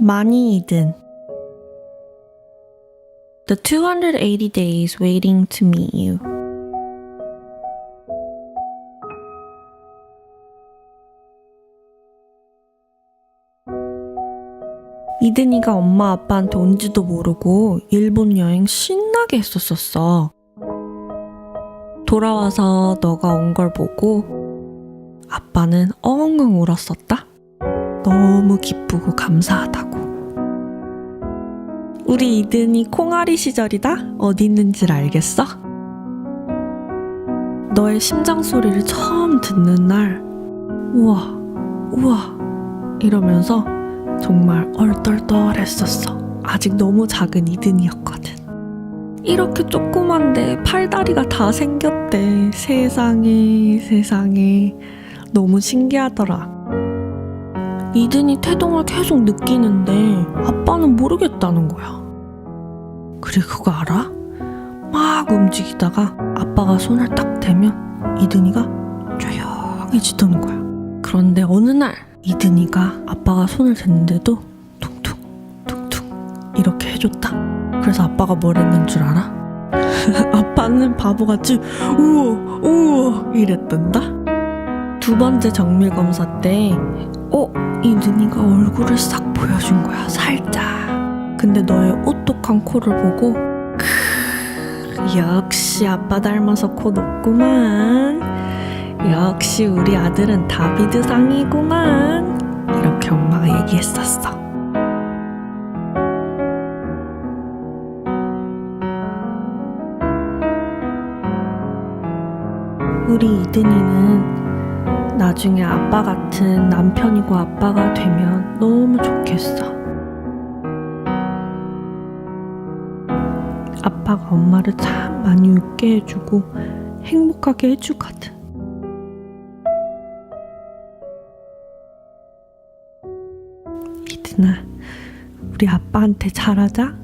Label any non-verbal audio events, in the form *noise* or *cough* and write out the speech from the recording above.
많이 이든 The 280 Days Waiting to Meet You 이든이가 엄마 아빠한테 온지도 모르고 일본 여행 신나게 했었었어. 돌아와서 너가 온 걸 보고 아빠는 엉엉 울었었다. 너무 기쁘고 감사하다고. 우리 이든이 콩아리 시절이다? 어디 있는지 알겠어? 너의 심장 소리를 처음 듣는 날, 우와, 우와, 이러면서 정말 얼떨떨했었어. 아직 너무 작은 이든이었거든. 이렇게 조그만데 팔다리가 다 생겼대. 세상에, 세상에. 너무 신기하더라. 이든이 태동을 계속 느끼는데 아빠는 모르겠다는 거야. 그래, 그거 알아? 막 움직이다가 아빠가 손을 딱 대면 이든이가 조용해지더는 거야. 그런데 어느 날 이든이가 아빠가 손을 댔는데도 퉁퉁 퉁퉁 이렇게 해줬다. 그래서 아빠가 뭘 했는 줄 알아? *laughs* 아빠는 바보같이 우와 우와 이랬단다. 두 번째 정밀 검사 때, 어 이든이가 얼굴을 싹 보여준 거야 살짝. 근데 너의 오똑한 코를 보고 크, 역시 아빠 닮아서 코 높구만. 역시 우리 아들은 다비드상이구만. 이렇게 엄마가 얘기했었어. 우리 이든이는 나중에 아빠 같은 남편이고 아빠가 되면 너무 좋겠어. 아빠가 엄마를 참 많이 웃게 해주고 행복하게 해주거든. 이든아, 우리 아빠한테 잘하자.